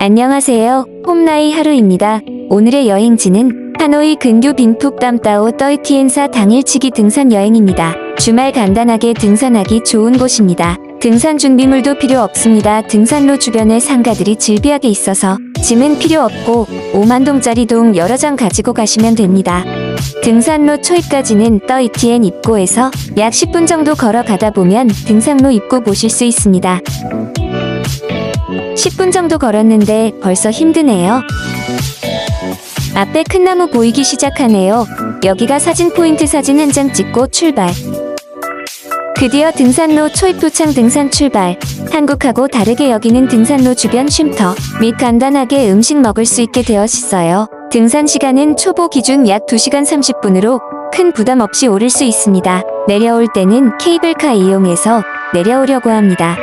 안녕하세요. 홈나이 하루입니다. 오늘의 여행지는 하노이 근교 빈푹 땀따오 떠이티엔사 당일치기 등산 여행입니다. 주말 간단하게 등산하기 좋은 곳입니다. 등산 준비물도 필요 없습니다. 등산로 주변에 상가들이 질비하게 있어서 짐은 필요 없고 5만동짜리 동 여러 장 가지고 가시면 됩니다. 등산로 초입까지는 떠이티엔 입구에서 약 10분 정도 걸어가다 보면 등산로 입구 보실 수 있습니다. 10분 정도 걸었는데 벌써 힘드네요. 앞에 큰 나무 보이기 시작하네요. 여기가 사진 포인트 사진 한 장 찍고 출발. 드디어 등산로 초입 도창 등산 출발. 한국하고 다르게 여기는 등산로 주변 쉼터 및 간단하게 음식 먹을 수 있게 되어 있어요. 등산 시간은 초보 기준 약 2시간 30분으로 큰 부담 없이 오를 수 있습니다. 내려올 때는 케이블카 이용해서 내려오려고 합니다.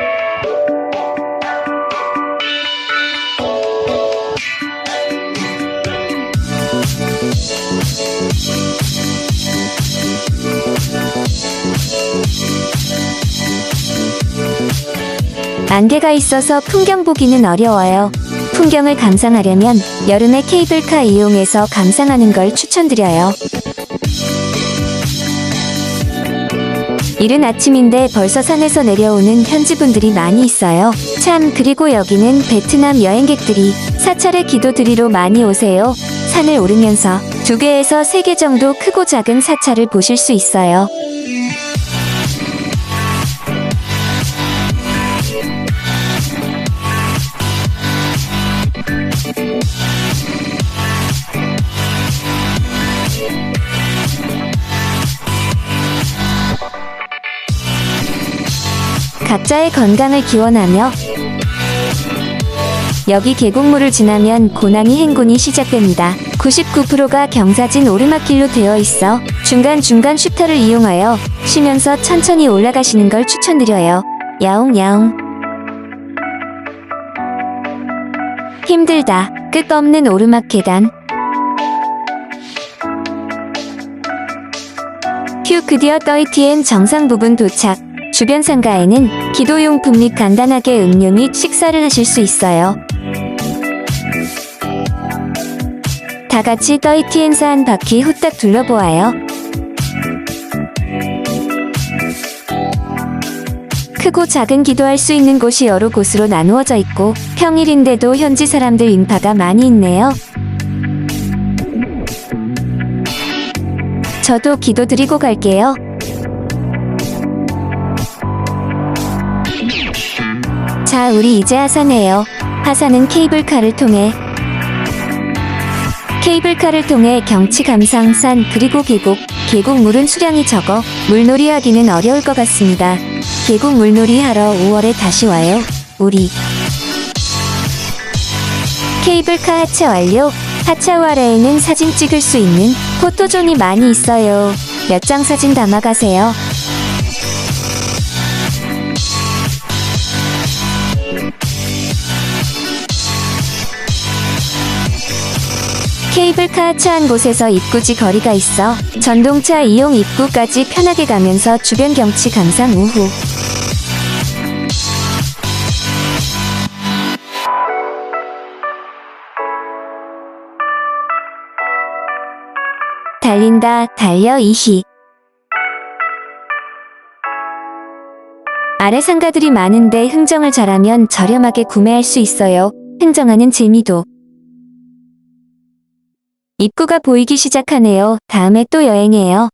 안개가 있어서 풍경 보기는 어려워요. 풍경을 감상하려면 여름에 케이블카 이용해서 감상하는 걸 추천드려요. 이른 아침인데 벌써 산에서 내려오는 현지 분들이 많이 있어요. 참, 그리고 여기는 베트남 여행객들이 사찰에 기도 드리러 많이 오세요. 산을 오르면서 두 개에서 세 개 정도 크고 작은 사찰을 보실 수 있어요. 각자의 건강을 기원하며 여기 계곡물을 지나면 고낭이 행군이 시작됩니다. 99%가 경사진 오르막길로 되어 있어 중간중간 슈터를 이용하여 쉬면서 천천히 올라가시는 걸 추천드려요. 야옹야옹. 힘들다. 끝없는 오르막 계단. 휴 드디어 떠이티엔 정상 부분 도착. 주변 상가에는 기도용품 및 간단하게 음료 및 식사를 하실 수 있어요. 다 같이 떠이티엔사 한 바퀴 후딱 둘러보아요. 크고 작은 기도할 수 있는 곳이 여러 곳으로 나누어져 있고 평일인데도 현지 사람들 인파가 많이 있네요. 저도 기도 드리고 갈게요. 자, 우리 이제 하산해요. 하산은 케이블카를 통해 케이블카를 통해 경치 감상 산 그리고 계곡, 계곡 물은 수량이 적어 물놀이 하기는 어려울 것 같습니다. 계곡 물놀이 하러 5월에 다시 와요. 우리 케이블카 하차 완료. 하차 후 아래에는 사진 찍을 수 있는 포토존이 많이 있어요. 몇 장 사진 담아가세요. 케이블카 하차한 곳에서 입구지 거리가 있어 전동차 이용 입구까지 편하게 가면서 주변 경치 감상 우후. 달린다, 달려 이히. 아래 상가들이 많은데 흥정을 잘하면 저렴하게 구매할 수 있어요. 흥정하는 재미도. 입구가 보이기 시작하네요. 다음에 또 여행해요.